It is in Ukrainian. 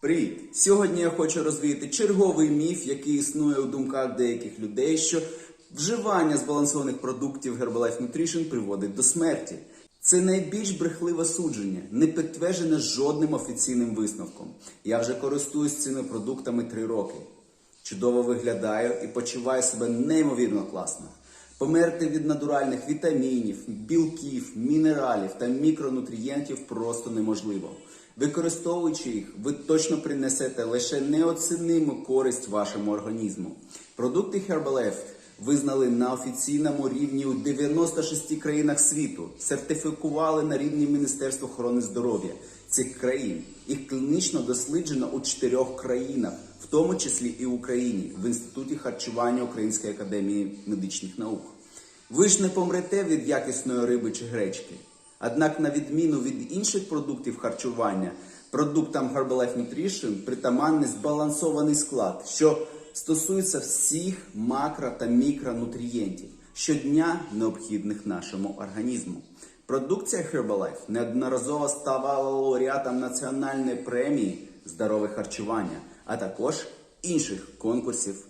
Привіт! Сьогодні я хочу розвіяти черговий міф, який існує у думках деяких людей, що вживання збалансованих продуктів Herbalife Nutrition приводить до смерті. Це найбільш брехливе судження, не підтверджене жодним офіційним висновком. Я вже користуюсь цими продуктами три роки. Чудово виглядаю і почуваю себе неймовірно класно. Померти від натуральних вітамінів, білків, мінералів та мікронутрієнтів просто неможливо. Використовуючи їх, ви точно принесете лише неоціниму користь вашому організму. Продукти Herbalife визнали на офіційному рівні у 96 країнах світу, сертифікували на рівні Міністерства охорони здоров'я цих країн. Їх клінічно досліджено у чотирьох країнах, тому числі і в Україні, в інституті харчування Української академії медичних наук. Ви ж не помрете від якісної риби чи гречки. Однак, на відміну від інших продуктів харчування, продуктам Herbalife Nutrition притаманний збалансований склад, що стосується всіх макро та мікронутрієнтів щодня необхідних нашому організму. Продукція Herbalife неодноразово ставала лауреатом національної премії здорове харчування, а також інших конкурсів